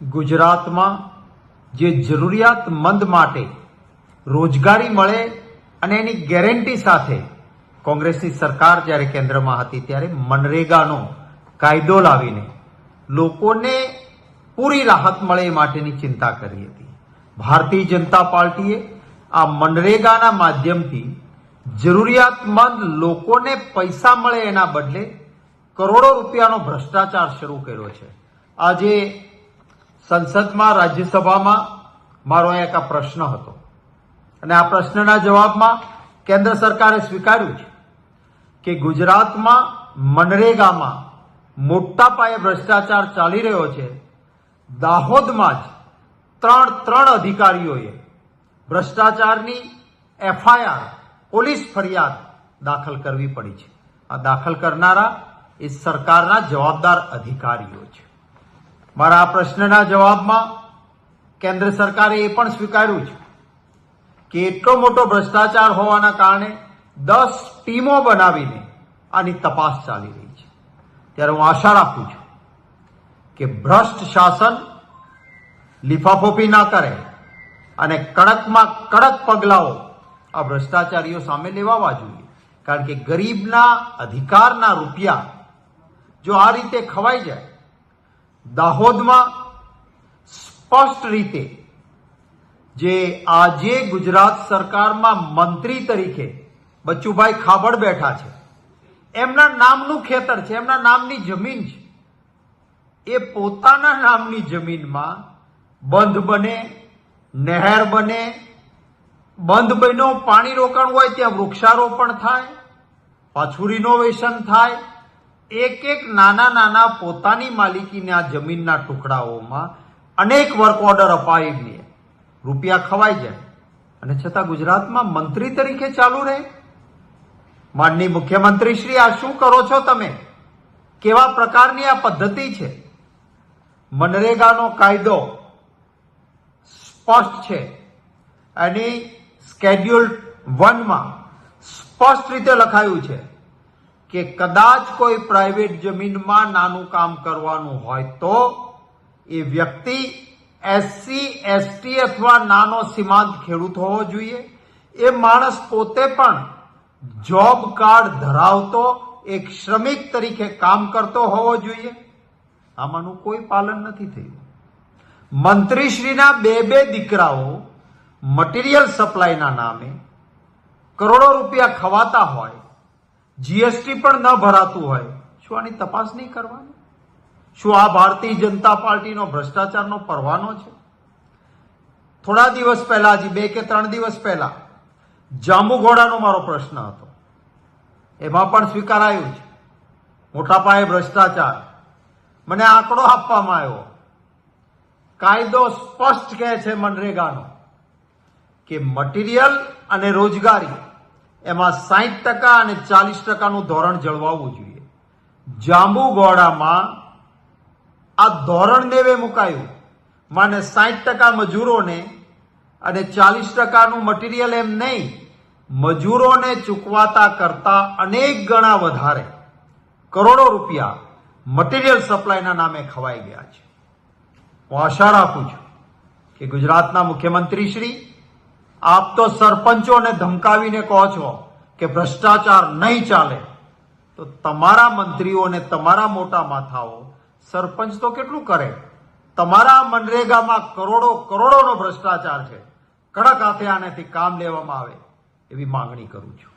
ગુજરાતમાં જે જરૂરિયાતમંદ માટે રોજગારી મળે અને એની ગેરંટી સાથે કોંગ્રેસની સરકાર જ્યારે કેન્દ્રમાં હતી ત્યારે મનરેગાનો કાયદો લાવીને લોકોને પૂરી રાહત મળે એ માટેની ચિંતા કરી હતી. ભારતીય જનતા પાર્ટીએ આ મનરેગાના માધ્યમથી જરૂરિયાતમંદ લોકોને પૈસા મળે એના બદલે કરોડો રૂપિયાનો ભ્રષ્ટાચાર શરૂ કર્યો છે. આજે સંસદમાં, રાજ્યસભામાં મારો એક આ પ્રશ્ન હતો. અને આ પ્રશ્નના જવાબમાં કેન્દ્ર સરકારે સ્વીકાર્યું છે કે ગુજરાતમાં મનરેગામાં મોટા પાયે ભ્રષ્ટાચાર ચાલી રહ્યો છે. દાહોદમાં જ ત્રણ ત્રણ અધિકારીઓએ ભ્રષ્ટાચારની એફઆઈઆર, પોલીસ ફરિયાદ દાખલ કરવી પડી છે. આ દાખલ કરનારા એ સરકારના જવાબદાર અધિકારીઓ છે. મારા આ પ્રશ્નના જવાબમાં કેન્દ્ર સરકારે એ પણ સ્વીકાર્યું છે કે એટલો મોટો ભ્રષ્ટાચાર હોવાના કારણે દસ ટીમો બનાવીને આની તપાસ ચાલી રહી છે. ત્યારે હું આશા રાખું છું કે ભ્રષ્ટ શાસન લીફાફોફી ના કરે અને કડકમાં કડક પગલાઓ આ ભ્રષ્ટાચારીઓ સામે લેવાવા જોઈએ. કારણ કે ગરીબના અધિકારના રૂપિયા જો આ રીતે ખવાઈ જાય દાહોદમાં સ્પષ્ટ રીતે જે આજે ગુજરાત સરકારમાં મંત્રી તરીકે બચ્ચુભાઈ ખાબડ બેઠા છે, એમના નામનું ખેતર છે, એમના નામની જમીન છે, એ પોતાના નામની જમીનમાં બંધ બને, નહેર બને, બંધ બન્યો, પાણી રોકાણ હોય ત્યાં વૃક્ષારોપણ થાય, પાછું રિનોવેશન થાય એક એક નાના નાના પોતાની માલિકીના જમીનના ટુકડાઓમાં અનેક વર્ક ઓર્ડર અપાવીને રૂપિયા ખવાઈ જાય અને છતાં ગુજરાતમાં મંત્રી તરીકે ચાલુ રહે. માનની મુખ્યમંત્રી શ્રી, આ શું કરો છો તમે? કેવા પ્રકારની આ પદ્ધતિ છે? મનરેગાનો કાયદો સ્પષ્ટ છે. એની સ્કેડ્યુલ વનમાં સ્પષ્ટ રીતે લખાયું છે. કે કદાચ કોઈ પ્રાઇવેટ જમીનમાં નાનું કામ કરવાનું હોય તો એ વ્યક્તિ એસસી એસટી અથવા નાનો સીમાંત ખેડૂત હોવો જોઈએ. એ માણસ પોતે પણ જોબ કાર્ડ ધરાવતો, એક શ્રમિક તરીકે કામ કરતો હોવો જોઈએ. આમાંનું કોઈ પાલન નથી થયું. મંત્રીશ્રીના બે બે દીકરાઓ મટીરિયલ સપ્લાયના નામે કરોડો રૂપિયા ખવાતા હોય જીએસટી પણ ન ભરાતું હોય, શું આની તપાસ નહીં કરવાની? શું આ ભારતીય જનતા પાર્ટીનો ભ્રષ્ટાચારનો પરવાનો છે? થોડા દિવસ પહેલા, હજી બે કે ત્રણ દિવસ પહેલા, જાંબુઘોડાનો મારો પ્રશ્ન હતો. એમાં પણ સ્વીકારાયું છે. મોટા પાયે ભ્રષ્ટાચાર. મને આંકડો આપવામાં આવ્યો. કાયદો સ્પષ્ટ કહે છે મનરેગાનો, કે મટીરિયલ અને રોજગારી એમાં સાહીઠ ટકા અને ચાલીસ ટકાનું ધોરણ જળવાવું જોઈએ. જાંબુગોડામાં આ ધોરણ દેવે મુકાયું. માને સાહીઠ ટકા મજૂરોને અને ચાલીસ ટકાનું મટીરિયલ એમ નહીં, મજૂરોને ચૂકવાતા કરતા અનેક ગણા વધારે કરોડો રૂપિયા મટીરિયલ સપ્લાયના નામે ખવાઈ ગયા છે. હું આશા રાખું છું કે ગુજરાતના મુખ્યમંત્રી શ્રી આપ તો સરપંચોને ધમકાવીને કહો છો કે ભ્રષ્ટાચાર નહીં ચાલે. તો તમારા મંત્રીઓને તમારા મોટા માથાઓ સરપંચ તો કેટલું કરે? તમારા મનરેગામાં કરોડો કરોડોનો ભ્રષ્ટાચાર છે. કડક હાથે આનેથી કામ લેવામાં આવે એવી માંગણી કરું છું.